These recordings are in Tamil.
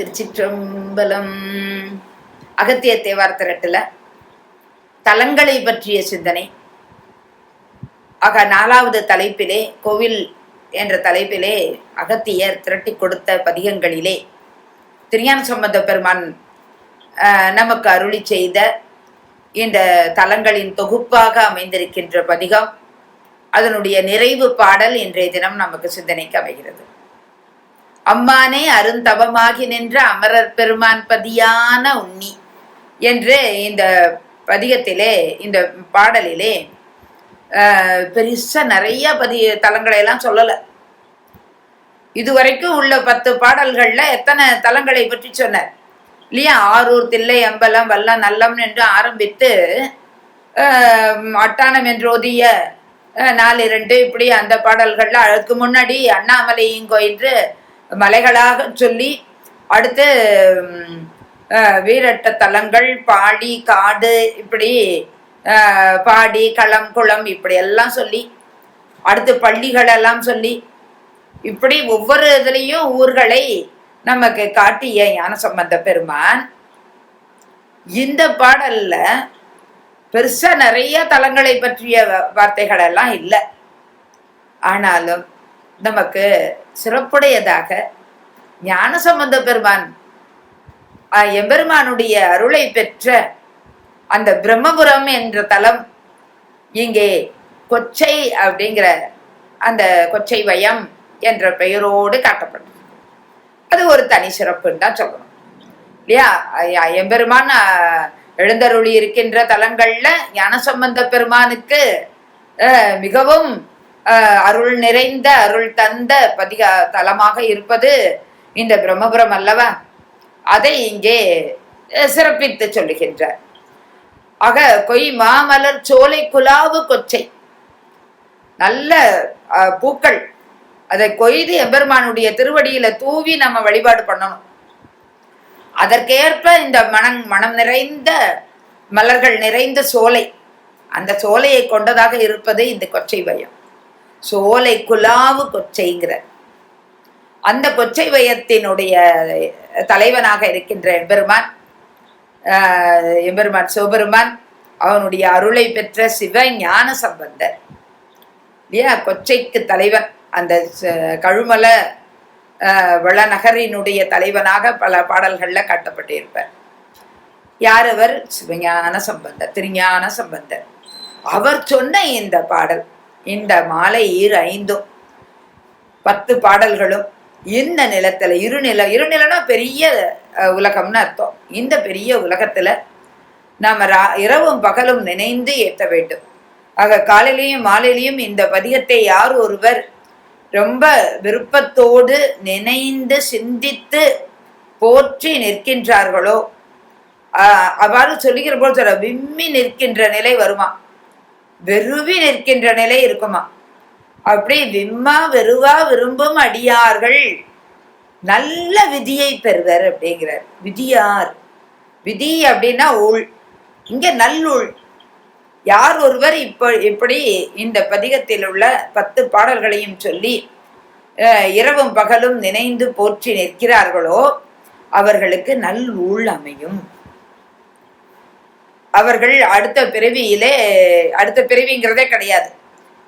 திருச்சிற்றம்பலம். அகத்திய தேவார் திரட்டுல தலங்களை பற்றிய சிந்தனை. ஆக நாலாவது தலைப்பிலே கோவில் என்ற தலைப்பிலே அகத்தியர் திரட்டி கொடுத்த பதிகங்களிலே திரியான சம்பந்த பெருமான் ஆஹ், நமக்கு அருளி செய்த இந்த தலங்களின் தொகுப்பாக அமைந்திருக்கின்ற பதிகம் அதனுடைய நிறைவு பாடல் இன்றைய தினம் நமக்கு சிந்தனைக்கு அமைகிறது. அம்மானே அருந்தவமாகி நின்ற அமரர் பெருமான் பதியான உண்ணி என்று இந்த பதிகத்திலே இந்த பாடலிலே பெருசா நிறைய பதி தலங்களை எல்லாம் சொல்லலை. இதுவரைக்கும் உள்ள பத்து பாடல்கள்ல எத்தனை தலங்களை பற்றி சொன்னார்? இல்லையா? ஆரூர் தில்லை அம்பலம் வல்லம் நல்லம் என்று ஆரம்பித்து அட்டானம் என்றோதிய ஆஹ், நாலு இரண்டு இப்படி அந்த பாடல்கள்ல அதுக்கு முன்னாடி அண்ணாமலையும் என்று மலைகளாக சொல்லி அடுத்து வீரட்ட தலங்கள் பாடி காடு இப்படி பாடி களம் குளம் இப்படி எல்லாம் சொல்லி அடுத்து பள்ளிகள் எல்லாம் சொல்லி இப்படி ஒவ்வொரு இதுலேயும் ஊர்களை நமக்கு காட்டிய ஞான சம்பந்த பெருமான். இந்த பாடல்ல பெருசா நிறைய தலங்களை பற்றிய வ- வார்த்தைகள் எல்லாம் இல்லை. ஆனாலும் நமக்கு சிறப்புடையதாக ஞான சம்பந்த பெருமான் ஆஹ், எம்பெருமானுடைய அருளை பெற்ற அந்த பிரம்மபுரம் என்ற தலம் இங்கே கொச்சை அப்படிங்கிற அந்த கொச்சை வயம் என்ற பெயரோடு காட்டப்பட்டது அது ஒரு தனி சிறப்புன்னு தான் சொல்லணும். இல்லையா? எம்பெருமான் எழுந்தருளி இருக்கின்ற தலங்கள்ல ஞானசம்பந்த பெருமானுக்கு மிகவும் அருள் நிறைந்த அருள் தந்த பதிக தலமாக இருப்பது இந்த பிரம்மபுரம் அல்லவா? அதை இங்கே சிறப்பித்து சொல்லுகின்றார். ஆக கொய் மாமலர் சோலை குலாவு கொச்சை. நல்ல அஹ், பூக்கள். அதை கொய்து எம்பெருமானுடைய திருவடியில தூவி நம்ம வழிபாடு பண்ணணும். அதற்கேற்ப இந்த மனம் மனம் நிறைந்த மலர்கள் நிறைந்த சோலை. அந்த சோலையை கொண்டதாக இருப்பது இந்த கொச்சை பயம். ஸோ சோலை குலாவு கொச்சைங்கிற அந்த கொச்சை வயத்தினுடைய தலைவனாக இருக்கின்ற எம்பெருமான் ஆஹ், எம்பெருமான் சிவபெருமான் அவனுடைய அருளை பெற்ற சிவ ஞான சம்பந்தர். இல்லையா? கொச்சைக்கு தலைவன் அந்த கழுமல வளநகரினுடைய தலைவனாக பல பாடல்கள்ல காட்டப்பட்டிருப்பார். யார் அவர்? சிவஞான சம்பந்தர் திருஞான சம்பந்தர். அவர் சொன்ன இந்த பாடல் இந்த மாலை ஈர் ஐந்தும். பத்து பாடல்களும் இந்த நிலத்துல இருநில இருநிலனா பெரிய உலகம்னு அர்த்தம். இந்த பெரிய உலகத்துல நாம ரா- இரவும் பகலும் நினைந்து ஏற்ற வேண்டும். ஆக காலையிலையும் மாலையிலையும் இந்த பதிகத்தை யார் ஒருவர் ரொம்ப விருப்பத்தோடு நினைந்து சிந்தித்து போற்றி நிற்கின்றார்களோ அவ்வாறு சொல்லுகிற போது சொல்ல விம்மி நிற்கின்ற நிலை வருமா? வெறுவி நிற்கின்ற நிலை இருக்குமா அப்படி விம்மா வெறுவா விரும்பும் அடியார்கள் நல்ல விதியை பெறுவர் அப்படிங்கிறார். விதியார். விதி அப்படின்னா உள் இங்க நல்லுள் யார் ஒருவர் இப்போ இப்படி இந்த பதிகத்தில் உள்ள பத்து பாடல்களையும் சொல்லி இரவும் பகலும் நினைந்து போற்றி நிற்கிறார்களோ அவர்களுக்கு நல் உள் அமையும். அவர்கள் அடுத்த பிறவியிலே அடுத்த பிறவிங்கிறதே கிடையாது.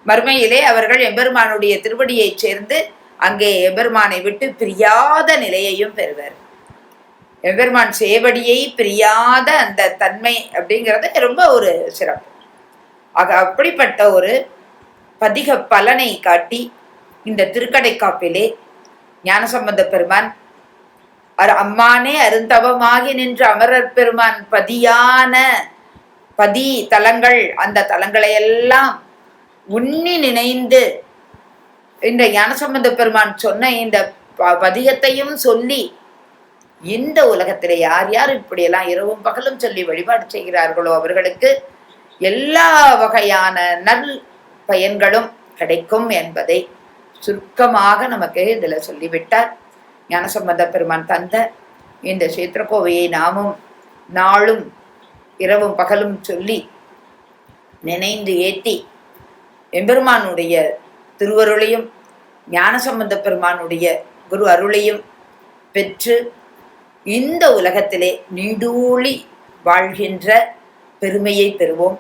மறுமையிலே அவர்கள் எம்பெருமானுடைய திருவடியைச் சேர்ந்து அங்கே எம்பெருமானை விட்டு பிரியாத நிலையையும் பெறுவர். எம்பெருமான் சேவடியை பிரியாத அந்த தன்மை அப்படிங்கிறது ரொம்ப ஒரு சிறப்பு. ஆக அப்படிப்பட்ட ஒரு பதிக பலனை காட்டி இந்த திருக்கடைக்காப்பிலே ஞானசம்பந்த பெருமான் அம்மானே அருந்தவமாகி நின்ற அமரர் பெருமான் பதியான பதி தலங்கள் அந்த தலங்களை எல்லாம் உன்னி நினைந்து இந்த ஞானசம்பந்த பெருமான் சொன்ன இந்த ப- பதிகத்தையும் சொல்லி இந்த உலகத்திலே யார் யார் இப்படியெல்லாம் இரவும் பகலும் சொல்லி வழிபாடு செய்கிறார்களோ அவர்களுக்கு எல்லா வகையான நல் பயன்களும் கிடைக்கும் என்பதை சுருக்கமாக நமக்கு இதில் சொல்லிவிட்டார். ஞானசம்பந்த பெருமான் தந்த இந்த சேத்திரக்கோவையை நாமும் நாளும் இரவும் பகலும் சொல்லி நினைந்து ஏத்தி எம்பெருமானுடைய திருவருளையும் ஞானசம்பந்த பெருமானுடைய குரு அருளையும் பெற்று இந்த உலகத்திலே நீடூழி வாழ்கின்ற பெருமையை பெறுவோம்.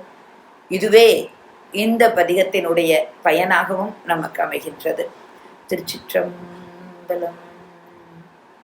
இதுவே இந்த பதிகத்தினுடைய பயனாகவும் நமக்கு அமைகின்றது. திருச்சிற்றம்பலம்.